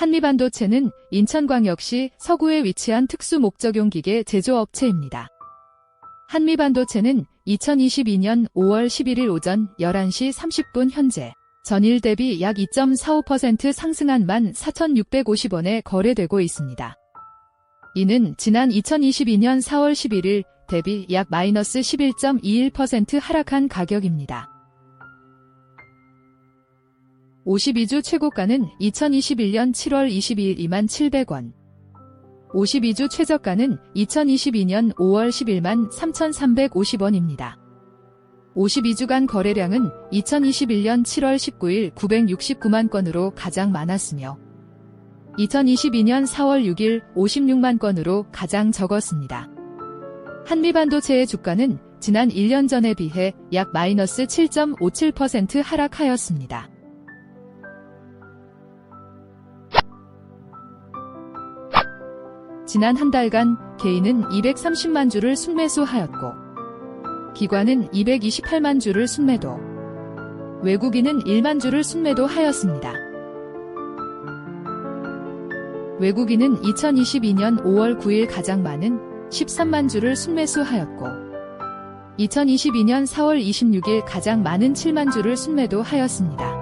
한미반도체는 인천광역시 서구에 위치한 특수목적용 기계 제조업체입니다. 한미반도체는 2022년 5월 11일 오전 11시 30분 현재 전일 대비 약 2.45% 상승한 14,650원에 거래되고 있습니다. 이는 지난 2022년 4월 11일 대비 약 마이너스 11.21% 하락한 가격입니다. 52주 최고가는 2021년 7월 22일 2만 700원. 52주 최저가는 2022년 5월 10일만 3,350원입니다. 52주간 거래량은 2021년 7월 19일 969만 건으로 가장 많았으며 2022년 4월 6일 56만 건으로 가장 적었습니다. 한미반도체의 주가는 지난 1년 전에 비해 약 마이너스 7.57% 하락하였습니다. 지난 한 달간 개인은 230만 주를 순매수하였고 기관은 228만 주를 순매도 외국인은 1만 주를 순매도하였습니다. 외국인은 2022년 5월 9일 가장 많은 13만 주를 순매수하였고 2022년 4월 26일 가장 많은 7만 주를 순매도하였습니다.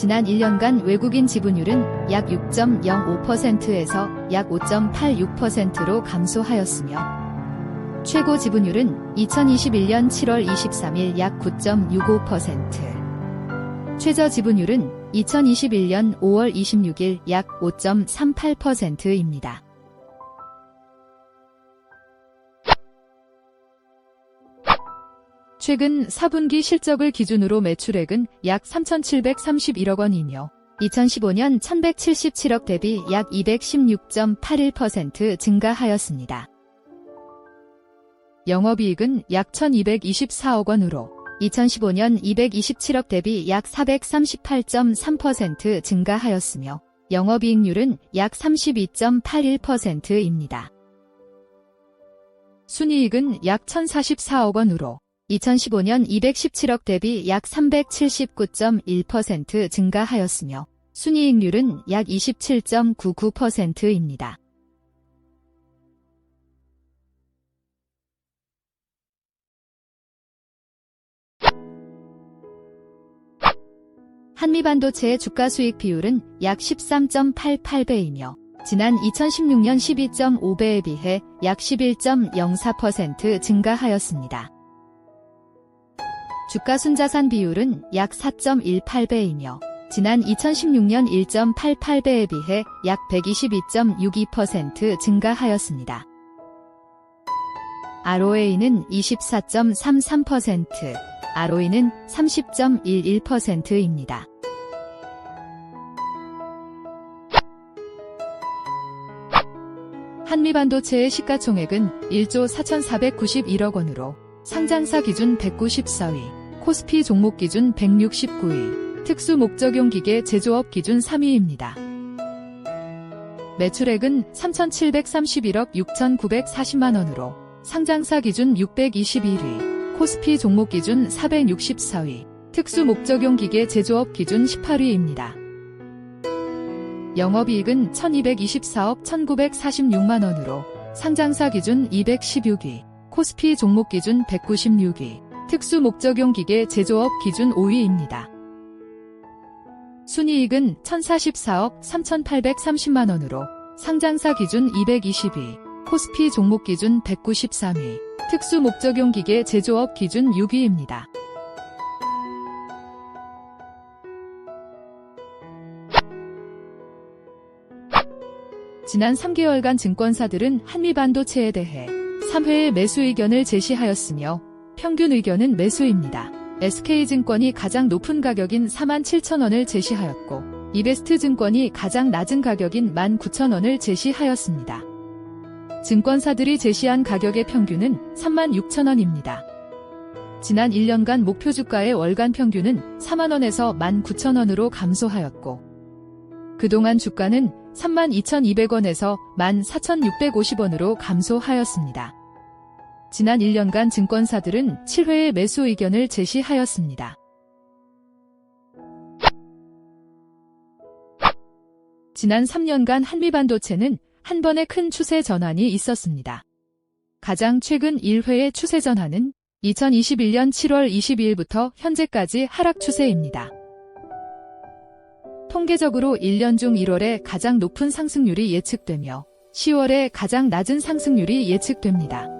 지난 1년간 외국인 지분율은 약 6.05%에서 약 5.86%로 감소하였으며 최고 지분율은 2021년 7월 23일 약 9.65%, 최저 지분율은 2021년 5월 26일 약 5.38%입니다. 최근 4분기 실적을 기준으로 매출액은 약 3,731억 원이며 2015년 1,177억 대비 약 216.81% 증가하였습니다. 영업이익은 약 1,224억 원으로 2015년 227억 대비 약 438.3% 증가하였으며 영업이익률은 약 32.81%입니다. 순이익은 약 1,044억 원으로 2015년 217억 대비 약 379.1% 증가하였으며 순이익률은 약 27.99%입니다. 한미반도체의 주가 수익 비율은 약 13.88배이며 지난 2016년 12.5배에 비해 약 11.04% 증가하였습니다. 주가 순자산 비율은 약 4.18배이며 지난 2016년 1.88배에 비해 약 122.62% 증가하였습니다. ROA는 24.33%, ROE는 30.11%입니다. 한미반도체의 시가총액은 1조 4,491억 원으로 상장사 기준 194위, 코스피 종목 기준 169위, 특수 목적용 기계 제조업 기준 3위입니다. 매출액은 3,731억 6,940만 원으로 상장사 기준 621위, 코스피 종목 기준 464위, 특수 목적용 기계 제조업 기준 18위입니다. 영업이익은 1,224억 1,946만 원으로 상장사 기준 216위, 코스피 종목 기준 196위, 특수 목적용 기계 제조업 기준 5위입니다. 순이익은 1,044억 3,830만 원으로 상장사 기준 220위, 코스피 종목 기준 193위, 특수 목적용 기계 제조업 기준 6위입니다. 지난 3개월간 증권사들은 한미반도체에 대해 3회의 매수 의견을 제시하였으며 평균 의견은 매수입니다. SK증권이 가장 높은 가격인 47,000원을 제시하였고 이베스트증권이 가장 낮은 가격인 19,000원을 제시하였습니다. 증권사들이 제시한 가격의 평균은 36,000원입니다. 지난 1년간 목표 주가의 월간 평균은 4만원에서 19,000원으로 감소하였고 그동안 주가는 32,200원에서 14,650원으로 감소하였습니다. 지난 1년간 증권사들은 7회의 매수 의견을 제시하였습니다. 지난 3년간 한미반도체는 한 번의 큰 추세 전환이 있었습니다. 가장 최근 1회의 추세 전환은 2021년 7월 22일부터 현재까지 하락 추세입니다. 통계적으로 1년 중 1월에 가장 높은 상승률이 예측되며 10월에 가장 낮은 상승률이 예측됩니다.